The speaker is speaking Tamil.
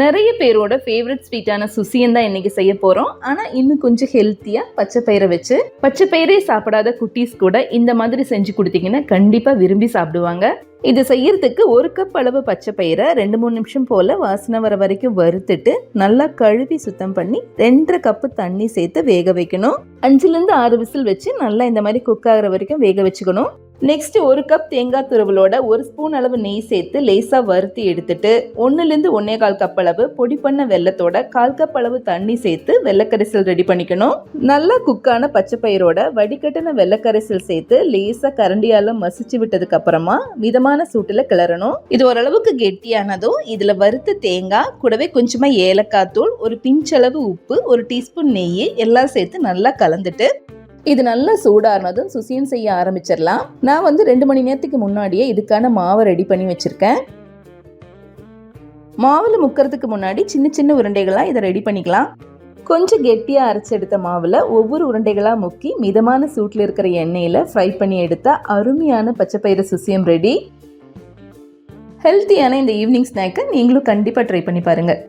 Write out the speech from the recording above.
நிறைய பேரோட ஃபேவரட் ஸ்வீட்டான சுசியன் தான் இன்னைக்கு செய்ய போகிறோம் ஆனால் இன்னும் கொஞ்சம் ஹெல்த்தியாக பச்சை பயிரை வச்சு பச்சை பயிரே சாப்பிடாத குட்டீஸ் கூட இந்த மாதிரி செஞ்சு கொடுத்தீங்கன்னா கண்டிப்பாக விரும்பி சாப்பிடுவாங்க. இது செய்யறதுக்கு ஒரு கப் அளவு பச்சை பயிரை ரெண்டு மூணு நிமிஷம் போல் வாசனை வர வரைக்கும் வறுத்துட்டு நல்லா கழுவி சுத்தம் பண்ணி ரெண்டரை கப்பு தண்ணி சேர்த்து வேக வைக்கணும். அஞ்சுலேருந்து ஆறு விசில் வச்சு நல்லா இந்த மாதிரி குக் ஆகிற வரைக்கும் வேக வச்சுக்கணும். நெக்ஸ்ட் ஒரு கப் தேங்காய் துருவலோட ஒரு ஸ்பூன் அளவு நெய் சேர்த்து லேசா வறுத்தி எடுத்துட்டு ஒன்றுலேருந்து ஒன்னே கால் கப் அளவு பொடி பண்ண வெள்ளத்தோட கால் கப் அளவு தண்ணி சேர்த்து வெள்ளக்கரைசல் ரெடி பண்ணிக்கணும். நல்லா குக்கான பச்சை பயிரோட வடிகட்டின வெள்ளக்கரைசல் சேர்த்து லேசா கரண்டியால மசிச்சு விட்டதுக்கு அப்புறமா மிதமான சூட்டுல கிளறணும். இது ஓரளவுக்கு கெட்டியானதும் இதுல வறுத்த தேங்காய் கூடவே கொஞ்சமா ஏலக்காய் தூள் ஒரு பிஞ்சளவு உப்பு ஒரு டீஸ்பூன் நெய் எல்லாம் சேர்த்து நல்லா கலந்துட்டு இது நல்லா சூடானதும் சுசியம் செய்ய ஆரம்பிச்சிடலாம். நான் வந்து ரெண்டு மணி நேரத்துக்கு முன்னாடியே இதுக்கான மாவை ரெடி பண்ணி வச்சுருக்கேன். மாவில் முக்கிறதுக்கு முன்னாடி சின்ன சின்ன உருண்டைகளாக இதை ரெடி பண்ணிக்கலாம். கொஞ்சம் கெட்டியாக அரைச்சி எடுத்த மாவில் ஒவ்வொரு உருண்டைகளாக முக்கி மிதமான சூட்டில் இருக்கிற எண்ணெயில் ஃப்ரை பண்ணி எடுத்தால் அருமையான பச்சைப்பயிறு சுசியம் ரெடி. ஹெல்த்தியான இந்த ஈவினிங் ஸ்நாக்கை நீங்களும் கண்டிப்பாக ட்ரை பண்ணி பாருங்கள்